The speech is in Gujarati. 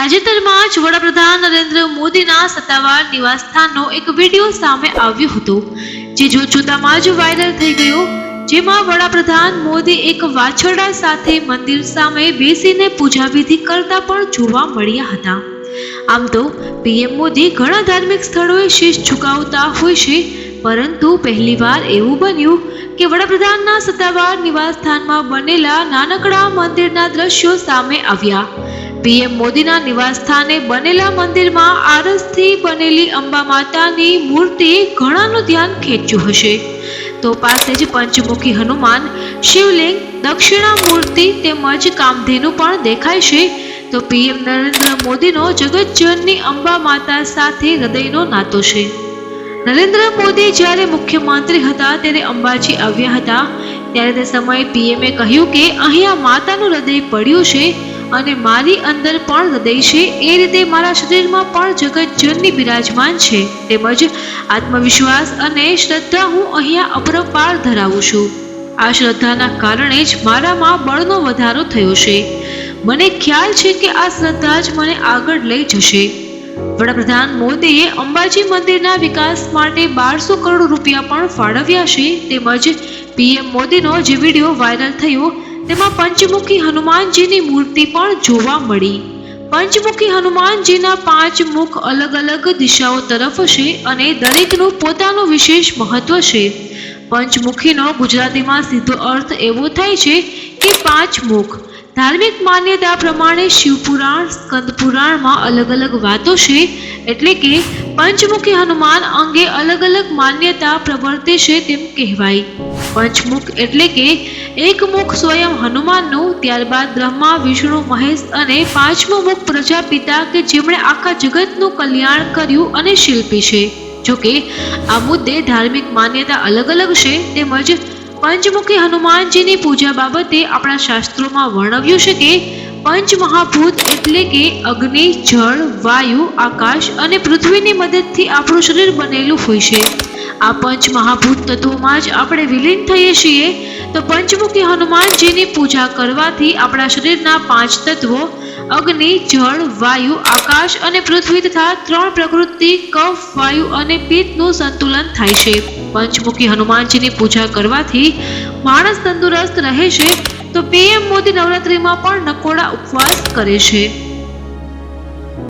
તાજેતરમાં જ વડાપ્રધાન નરેન્દ્ર મોદીના સત્તાવાર નિવાસસ્થાનનો એક વીડિયો સામે આવ્યો હતો, જે જોતજોતામાં જ વાયરલ થઈ ગયો. જેમાં વડાપ્રધાન મોદી એક વાછરડા સાથે મંદિર સામે બેસીને પૂજાવિધિ કરતા પણ જોવા મળ્યા હતા. આમ તો પીએમ મોદી ઘણા ધાર્મિક સ્થળોએ શીશ ઝુકાવતા હોય છે, પરંતુ પહેલીવાર એવું બન્યું કે વડાપ્રધાનના સત્તાવાર નિવાસસ્થાનમાં બનેલા નાનકડા મંદિરના દ્રશ્યો સામે આવ્યા. પીએમ મોદીના નિવાસસ્થાને બનેલા મંદિરમાં આરસથી બનેલી અંબા માતાની મૂર્તિ ઘણાનું ધ્યાન ખેંચ્યું હશે. તો પાસે જ પંચમુખી હનુમાન, શિવલિંગ દક્ષિણા મૂર્તિ તેમજ કામધેનુ પણ દેખાય છે. તો પીએમ નરેન્દ્ર મોદીનો જગતજનની અંબા માતા સાથે હૃદયનો નાતો છે. નરેન્દ્ર મોદી જ્યારે મુખ્યમંત્રી હતા, ત્યારે અંબાજી આવ્યા હતા. ત્યારે તે સમયે પીએમએ કહ્યું કે અહીંયા માતાનું હૃદય પડ્યું છે. અને મારી અંદર પણ હૃદય છે, એ રીતે મારા શરીરમાં પણ જગતજનની બિરાજમાન છે. તેમજ આત્મવિશ્વાસ અને શ્રદ્ધા હું અહીંયા અપરપાર ધરાવું છું. આ શ્રદ્ધાના કારણે જ મારામાં બળનો વધારો થયો છે. મને ખ્યાલ છે કે આ શ્રદ્ધા જ મને આગળ લઈ જશે. વડાપ્રધાન મોદીએ અંબાજી મંદિરના વિકાસ માટે બારસો કરોડ રૂપિયા પણ ફાળવ્યા છે. તેમજ પીએમ મોદીનો જે વીડિયો વાયરલ થયો તેમાં પંચમુખી હનુમાનજીની મૂર્તિ પણ જોવા મળી. પંચમુખી હનુમાનજીના પાંચ મુખ અલગ અલગ દિશાઓ તરફ છે અને દરેકનું પોતાનું વિશેષ મહત્વ છે. પંચમુખીનો ગુજરાતીમાં સીધો અર્થ એવો થાય છે કે પાંચ મુખ. ધાર્મિક માન્યતા પ્રમાણે શિવપુરાણ સ્કંદ પુરાણમાં અલગ અલગ વાતો છે, એટલે કે પંચમુખી હનુમાન અંગે અલગ અલગ માન્યતા પ્રવર્તે છે તેમ કહેવાય. પંચમુખ એટલે કે એક મુખ સ્વયં હનુમાનનું, ત્યારબાદ બ્રહ્મા, વિષ્ણુ, મહેશ અને પાંચમું મુખ પ્રજાપિતા કે જેમણે આખા જગતનું કલ્યાણ કર્યું અને શિલ્પી છે. જોકે, આ મુદ્દે ધાર્મિક માન્યતા અલગ અલગ છે, તેમજ પંચમુખી હનુમાનજીની પૂજા બાબતે આપણા શાસ્ત્રોમાં વર્ણવ્યું છે કે પંચમહાભૂત એટલે કે અગ્નિ, જળ, વાયુ, આકાશ અને પૃથ્વીની મદદથી આપણું શરીર બનેલું હોય છે. આ પંચ મહાભૂત તત્વોમાં જ આપણે વિલીન થઈએ છીએ, તો પંચમુખી હનુમાનજીની પૂજા કરવાથી આપણા શરીરના પાંચ તત્વો, અગ્નિ, જળ, વાયુ, આકાશ અને પૃથ્વી તથા ત્રણ પ્રકૃતિ, કફ, વાયુ અને પિત્તનું સંતુલન થાય છે. પંચમુખી હનુમાનજીની પૂજા કરવાથી માણસ તંદુરસ્ત રહે છે, તો પીએમ મોદી નવરાત્રિમાં પણ નકોડા ઉપવાસ કરે છે.